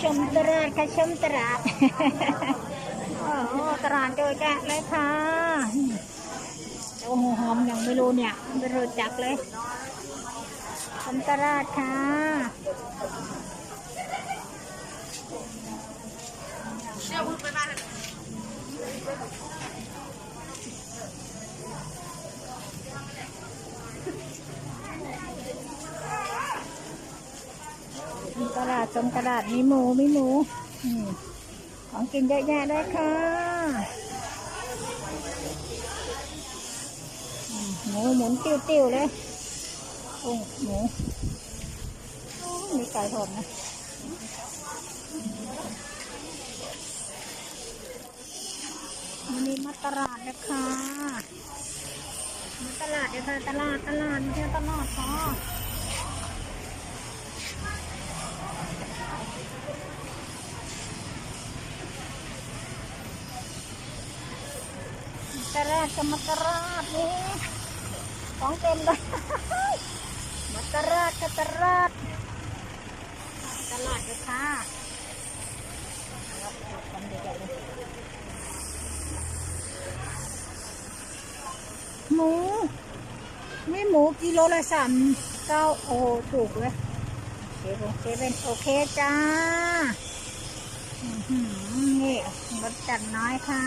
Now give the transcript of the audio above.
ชมตลาดค่ะชมตลาดโอ้โหตลาดเจอแจ๊ะเลยค่ะโอ้โหหอมยังไม่รู้เนี่ยไม่รู้จักเลยชมตลาดค่ะ ตลาดชมตลาดมีหมูมีหมูของกินเยอะแยะเลยค่ะหมูหมุนติ้วๆเลยโอ้หมูมีไก่ทอดนะมีมาตลาดนะคะมาตลาดเลยค่ะตลาดตลาดไม่ใช่ตลาดค่ะ ตลาดกับมัตราดนี่ของเต็มเลยมัตราดกับตลาดตลาดเลยค่ะหญ่ๆเลยหมูไม่หมูกิโลละสามเก้าโอ้ถูกเลยเซเว่นเซเว่นโอเคจ้านี่รสจัดน้อยค่ะ